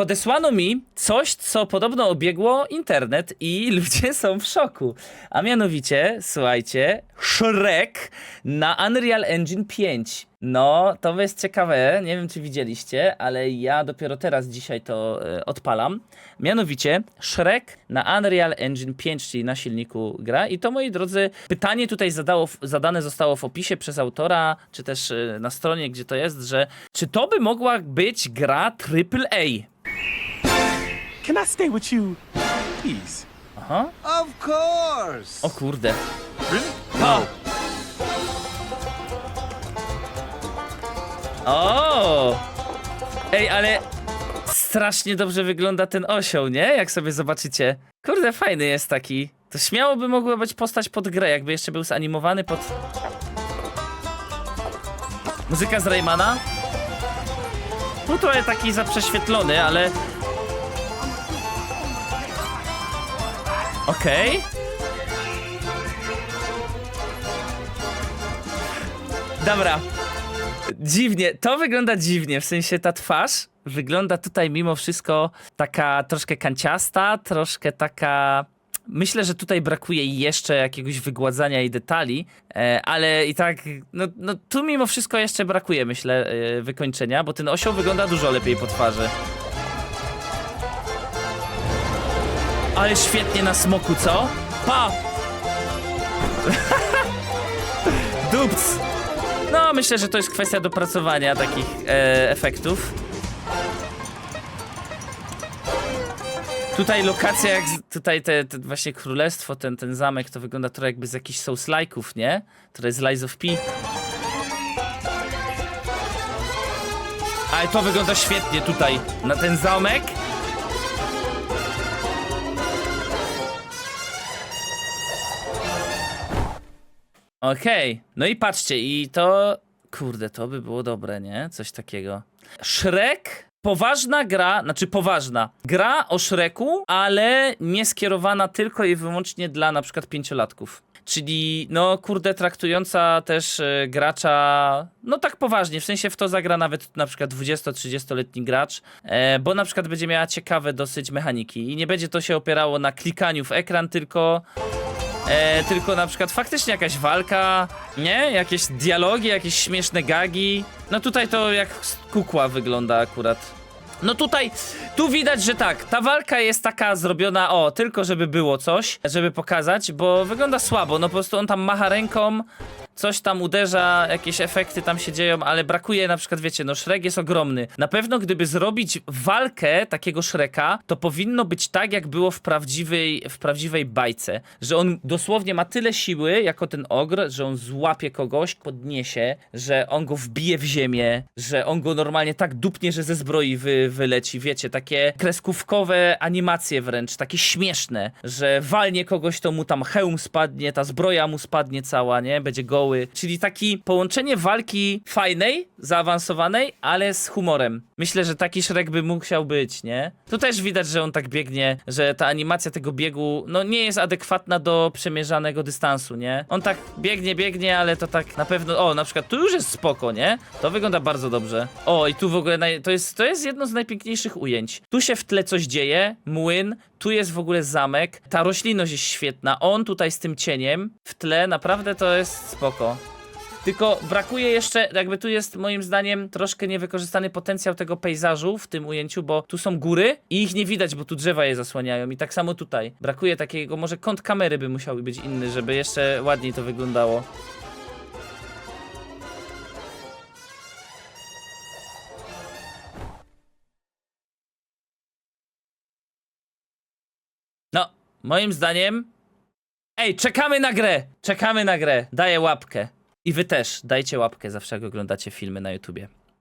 podesłano mi coś, co podobno obiegło internet i ludzie są w szoku. A mianowicie, słuchajcie, Shrek na Unreal Engine 5. No, to jest ciekawe, nie wiem czy widzieliście, ale ja dopiero teraz dzisiaj to e, odpalam. Mianowicie Shrek na Unreal Engine 5, czyli na silniku gra. I to, moi drodzy, pytanie tutaj zadało, zadane zostało w opisie przez autora, czy też e, na stronie, gdzie to jest, że czy to by mogła być gra AAA? Can I stay with you, please? Aha. Of course. O kurde. Really? O! O! Ej, ale strasznie dobrze wygląda ten osioł, nie? Jak sobie zobaczycie. Kurde, fajny jest taki. To śmiało by mogła być postać pod grę, jakby jeszcze był zanimowany pod... Muzyka z Raymana? No trochę taki zaprześwietlony, ale... Okej. Dobra. Dziwnie, to wygląda dziwnie, w sensie ta twarz wygląda tutaj mimo wszystko taka troszkę kanciasta, troszkę taka... Myślę, że tutaj brakuje jeszcze jakiegoś wygładzania i detali, e, ale i tak, no, no tu mimo wszystko jeszcze brakuje, myślę, e, wykończenia, bo ten osioł wygląda dużo lepiej po twarzy. Ale świetnie na smoku, co? Pa! Dups! No, myślę, że to jest kwestia dopracowania takich e, efektów. Tutaj lokacja, jak z, tutaj te, te właśnie królestwo, ten, ten zamek, to wygląda trochę jakby z jakichś Souls-like'ów, nie? To jest Lies of P. Ale to wygląda świetnie tutaj, na ten zamek. Okej, no i patrzcie, i to. Kurde, to by było dobre, nie? Coś takiego. Shrek. Poważna gra, znaczy poważna. Gra o Shreku, ale nie skierowana tylko i wyłącznie dla na przykład pięciolatków. Czyli, no kurde, traktująca też e, gracza, no tak poważnie, w sensie w to zagra nawet na przykład 20-30-letni gracz, e, bo na przykład będzie miała ciekawe dosyć mechaniki i nie będzie to się opierało na klikaniu w ekran, tylko E, tylko na przykład faktycznie jakaś walka, nie? Jakieś dialogi, jakieś śmieszne gagi. No tutaj to jak kukła wygląda akurat. No tutaj, tu widać, że tak, ta walka jest taka zrobiona, o, tylko żeby było coś, żeby pokazać, bo wygląda słabo, no po prostu on tam macha ręką, coś tam uderza, jakieś efekty tam się dzieją, ale brakuje na przykład, wiecie, no Shrek jest ogromny. Na pewno gdyby zrobić walkę takiego Shreka, to powinno być tak, jak było w prawdziwej, w prawdziwej bajce, że on dosłownie ma tyle siły, jako ten ogr, że on złapie kogoś, podniesie, że on go wbije w ziemię, że on go normalnie tak dupnie, że ze zbroi wy, wyleci, wiecie, takie kreskówkowe animacje wręcz, takie śmieszne, że walnie kogoś, to mu tam hełm spadnie, ta zbroja mu spadnie cała, nie? Będzie goły. Czyli taki połączenie walki fajnej, zaawansowanej, ale z humorem. Myślę, że taki Shrek by musiał być, nie? Tu też widać, że on tak biegnie, że ta animacja tego biegu, no nie jest adekwatna do przemierzanego dystansu, nie? On tak biegnie, biegnie, ale to tak na pewno, o, na przykład tu już jest spoko, nie? To wygląda bardzo dobrze. O, i tu w ogóle, naj... to, jest, to jest jedno z najpiękniejszych ujęć. Tu się w tle coś dzieje, młyn, tu jest w ogóle zamek, ta roślinność jest świetna, on tutaj z tym cieniem w tle, naprawdę to jest spoko. Tylko brakuje jeszcze, jakby tu jest moim zdaniem troszkę niewykorzystany potencjał tego pejzażu w tym ujęciu, bo tu są góry i ich nie widać, bo tu drzewa je zasłaniają i tak samo tutaj. Brakuje takiego, może kąt kamery by musiał być inny, żeby jeszcze ładniej to wyglądało. Moim zdaniem. Ej, czekamy na grę! Czekamy na grę. Daję łapkę. I wy też dajcie łapkę zawsze jak oglądacie filmy na YouTubie.